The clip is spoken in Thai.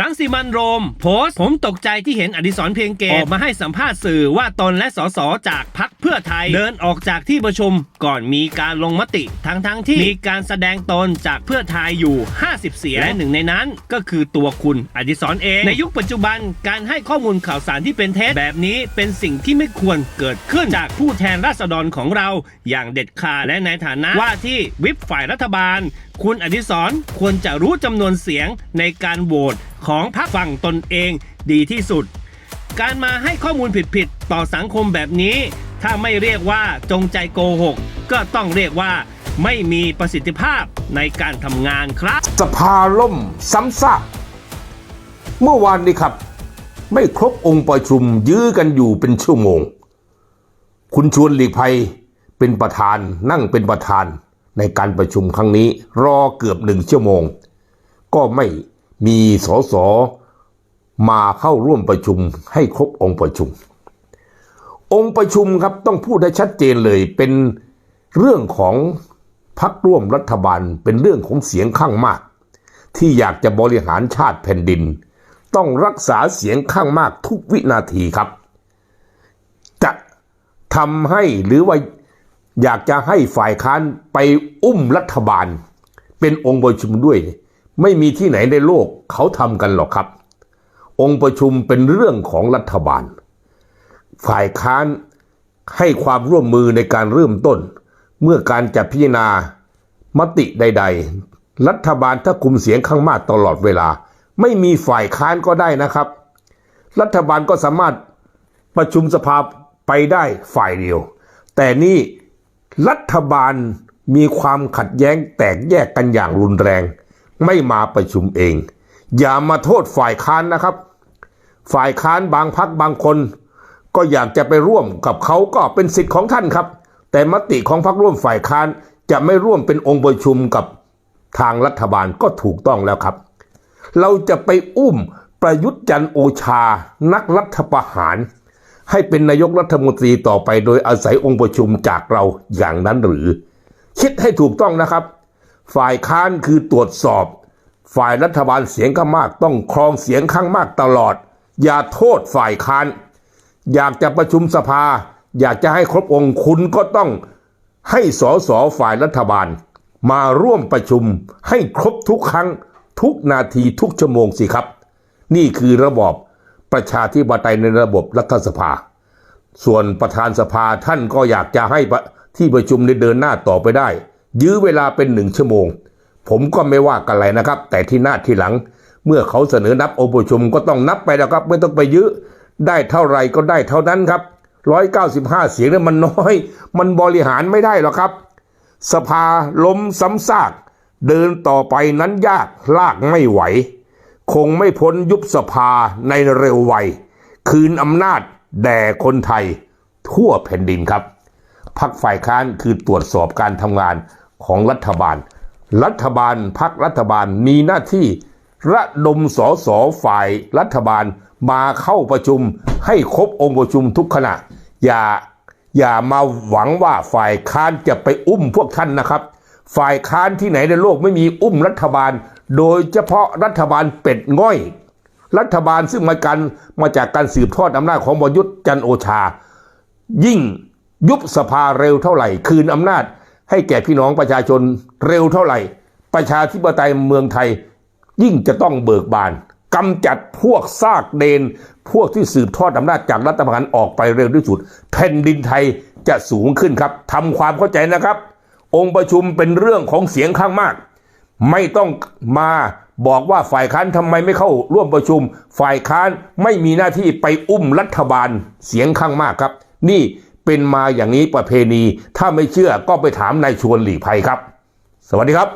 รังสีมันโรม โพสต์ผมตกใจที่เห็นอดิศรเพียงเกตออกมาให้สัมภาษณ์สื่อว่าตนและสสจากพักเพื่อไทย เดินออกจากที่ประชุมก่อนมีการลงมติ ทั้งทั้งๆที่มีการแสดงตนจากเพื่อไทยอยู่ 50 เสียงและหนึ่งในนั้นก็คือตัวคุณอดิศรเอง ในยุคปัจจุบันการให้ข้อมูลข่าวสารที่เป็นเท็จแบบนี้เป็นสิ่งที่ไม่ควรเกิดขึ้นจากผู้แทนราษฎรของเราอย่างเด็ดขาดและในฐานะว่าที่วิปฝ่ายรัฐบาล คุณอดิศรควรจะรู้จำนวนเสียงในการโหวต ของพรรคฝั่งตนเองดีที่สุด การมาให้ข้อมูลผิดๆต่อสังคมแบบนี้ ถ้าไม่เรียกว่าจงใจโกหก ก็ต้องเรียกว่าไม่มีประสิทธิภาพในการทำงานครับ สภาล่มซ้ำซากเมื่อวานนี้ครับ ไม่ครบองค์ประชุมยื้อกันอยู่เป็นชั่วโมง คุณชวนหลีกภัยเป็นประธานนั่งเป็นประธานในการประชุมครั้งนี้ รอเกือบหนึ่งชั่วโมง ก็ไม่ มีสสมาเข้าร่วมประชุมให้ครบองค์ประชุม องค์ประชุมครับต้องพูดให้ชัดเจนเลยเป็นเรื่องของพักร่วมรัฐบาลเป็นเรื่องของเสียงข้างมาก ที่อยากจะบริหารชาติแผ่นดิน ต้องรักษาเสียงข้างมากทุกวินาทีครับ จะทำให้หรือว่าอยากจะให้ฝ่ายค้านไปอุ้มรัฐบาล เป็นองค์ประชุมด้วย ไม่มีที่ไหนในโลกเขาทำกันหรอกครับ องค์ประชุมเป็นเรื่องของรัฐบาล ฝ่ายค้านให้ความร่วมมือในการเริ่มต้น เมื่อการจะพิจารณามติใด ๆ รัฐบาลถ้าคุมเสียงข้างมากตลอดเวลา ไม่มีฝ่ายค้านก็ได้นะครับ รัฐบาลก็สามารถประชุมสภาไปได้ฝ่ายเดียว แต่นี่รัฐบาลมีความขัดแย้งแตกแยกกันอย่างรุนแรง ไม่มาประชุมเอง อย่ามาโทษฝ่ายค้านนะครับ ฝ่ายค้านบางพักบางคน ก็อยากจะไปร่วมกับเขาก็เป็นสิทธิ์ของท่านครับ แต่มติของพรรคร่วมฝ่ายค้านจะไม่ร่วมเป็นองค์ประชุมกับทางรัฐบาลก็ถูกต้องแล้วครับ เราจะไปอุ้มประยุทธ์จันโอชา นักรัฐประหาร ให้เป็นนายกรัฐมนตรีต่อไปโดยอาศัยองค์ประชุมจากเราอย่างนั้นหรือ คิดให้ถูกต้องนะครับ ฝ่ายค้านคือตรวจสอบ ฝ่ายรัฐบาลเสียงข้างมากต้องครองเสียงข้างมากตลอด อย่าโทษฝ่ายค้าน อยากจะประชุมสภา อยากจะให้ครบองค์คุณก็ต้องให้สสฝ่ายรัฐบาล มาร่วมประชุมให้ครบทุกครั้งทุกนาทีทุกชั่วโมงสิครับ นี่คือระบอบประชาธิปไตยในระบบรัฐสภา ส่วนประธานสภาท่านก็อยากจะให้ที่ประชุมในเดินหน้าต่อไปได้ ยื้อเวลาเป็นหนึ่งชั่วโมง ผมก็ไม่ว่ากันอะไรนะครับ แต่ที่หน้าที่หลัง เมื่อเขาเสนอนับองค์ประชุมก็ต้องนับไปนะครับ ไม่ต้องไปยื้อได้เท่าไรก็ได้เท่านั้นครับร้อยเก้าสิบห้าเสียงนี่ยมันน้อย มันบริหารไม่ได้หรอกครับ สภาล้มซ้ำซาก เดินต่อไปนั้นยากลากไม่ไหว คงไม่พ้นยุบสภาในเร็ววัย คืนอำนาจแด่คนไทย ทั่วแผ่นดินครับพักฝ่ายค้านคือตรวจสอบการทำงาน ของรัฐบาล รัฐบาลพักรัฐบาลมีหน้าที่ระดมสสฝ่ายรัฐบาลมาเข้าประชุมให้ครบองค์ประชุมทุกขณะ อย่าอย่ามาหวังว่าฝ่ายค้านจะไปอุ้มพวกท่านนะครับ ฝ่ายค้านที่ไหนในโลกไม่มีอุ้มรัฐบาล โดยเฉพาะรัฐบาลเป็ดง่อย รัฐบาลซึ่งมากันมาจากการสืบทอดอำนาจของบยุทธ์จันโอชา ยิ่งยุบสภาเร็วเท่าไหร่ คืนอำนาจ ให้แก่พี่น้องประชาชนเร็วเท่าไหร่ ประชาธิปไตยเมืองไทย ยิ่งจะต้องเบิกบานกำจัดพวกซากเดน พวกที่สืบทอดอำนาจจากรัฐประหารออกไปเร็วที่สุดแผ่นดินไทยจะสูงขึ้นครับทำความเข้าใจนะครับ องค์ประชุมเป็นเรื่องของเสียงข้างมาก ไม่ต้องมาบอกว่าฝ่ายค้านทำไมไม่เข้าร่วมประชุม ฝ่ายค้านไม่มีหน้าที่ไปอุ้มรัฐบาลเสียงข้างมากครับ นี่ เป็นมาอย่างนี้ประเพณี ถ้าไม่เชื่อก็ไปถามนายชวนหลีภัยครับ สวัสดีครับ